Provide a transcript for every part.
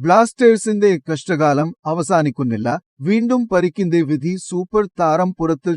ബ്ലാസ്റ്റേഴ്സിന്റെ കഷ്ടകാലം അവസാനിക്കുന്നില്ല. വീണ്ടും പരിക്കിന്റെ വിധി സൂപ്പർ താരം പുറത്ത്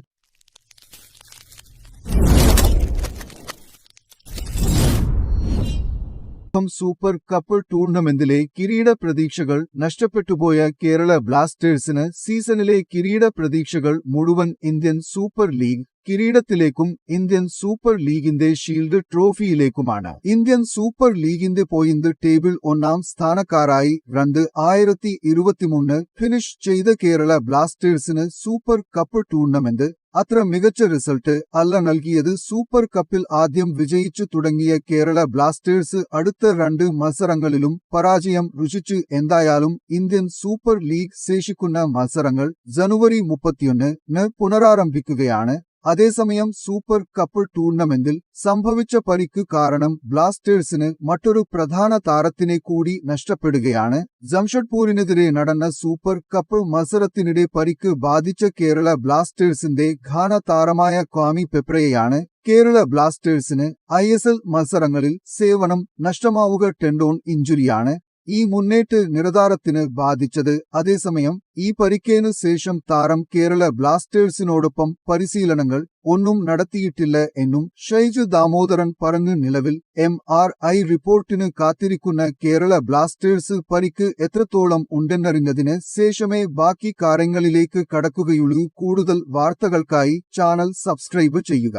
സൂപ്പർ കപ്പ് ടൂർണമെന്റിലെ കിരീട പ്രതീക്ഷകൾ നഷ്ടപ്പെട്ടുപോയ കേരള ബ്ലാസ്റ്റേഴ്സിന് സീസണിലെ കിരീട പ്രതീക്ഷകൾ മുഴുവൻ ഇന്ത്യൻ സൂപ്പർ ലീഗ് കിരീടത്തിലേക്കും ഇന്ത്യൻ സൂപ്പർ ലീഗിന്റെ ഷീൽഡ് ട്രോഫിയിലേക്കുമാണ്. ഇന്ത്യൻ സൂപ്പർ ലീഗിന്റെ പോയിന്റ് ടേബിൾ ഒന്നാം സ്ഥാനക്കാരായി രണ്ട് ആയിരത്തി ഇരുപത്തിമൂന്ന് ഫിനിഷ് ചെയ്ത കേരള ബ്ലാസ്റ്റേഴ്സിന് സൂപ്പർ കപ്പ് ടൂർണമെന്റ്. അത്ര മികച്ച റിസൾട്ട് അല്ല നൽകിയത് സൂപ്പർ കപ്പിൽ ആദ്യം വിജയിച്ചു തുടങ്ങിയ കേരള ബ്ലാസ്റ്റേഴ്സ് അടുത്ത രണ്ട് മത്സരങ്ങളിലും പരാജയം രുചിച്ചു എന്തായാലും ഇന്ത്യൻ സൂപ്പർ ലീഗ് ശേഷിക്കുന്ന മത്സരങ്ങൾ ജനുവരി മുപ്പത്തിയൊന്നിന് പുനരാരംഭിക്കുകയാണ്. അതേസമയം സൂപ്പർ കപ്പ് ടൂർണമെന്റിൽ സംഭവിച്ച പരിക്ക് കാരണം ബ്ലാസ്റ്റേഴ്സിന് മറ്റൊരു പ്രധാന താരത്തിനെ കൂടി നഷ്ടപ്പെടുകയാണ്. ജംഷഡ്പൂരിനെതിരെ നടന്ന സൂപ്പർ കപ്പ് മത്സരത്തിനിടെ പരിക്ക് ബാധിച്ച കേരള ബ്ലാസ്റ്റേഴ്സിന്റെ ഘാന താരമായ ക്വാമി പെപ്രയെയാണ് കേരള ബ്ലാസ്റ്റേഴ്സിന് ഐ മത്സരങ്ങളിൽ സേവനം നഷ്ടമാവുക ടെൻഡോൺ ഇഞ്ചുറിയാണ്. ഈ മുന്നേറ്റ് നിരതാരത്തിന് ബാധിച്ചത് അതേസമയം ഈ പരിക്കേനു ശേഷം താരം കേരള ബ്ലാസ്റ്റേഴ്സിനോടൊപ്പം പരിശീലനങ്ങൾ ഒന്നും നടത്തിയിട്ടില്ല എന്നും ഷൈജു ദാമോദരൻ പറഞ്ഞു നിലവിൽ എം ആർ ഐ റിപ്പോർട്ടിന് കാത്തിരിക്കുന്ന കേരള ബ്ലാസ്റ്റേഴ്സ് പരിക്ക് എത്രത്തോളം ഉണ്ടെന്നറിഞ്ഞതിന് ശേഷമേ ബാക്കി കാര്യങ്ങളിലേക്ക് കടക്കുകയുള്ളൂ കൂടുതൽ വാർത്തകൾക്കായി ചാനൽ സബ്സ്ക്രൈബ് ചെയ്യുക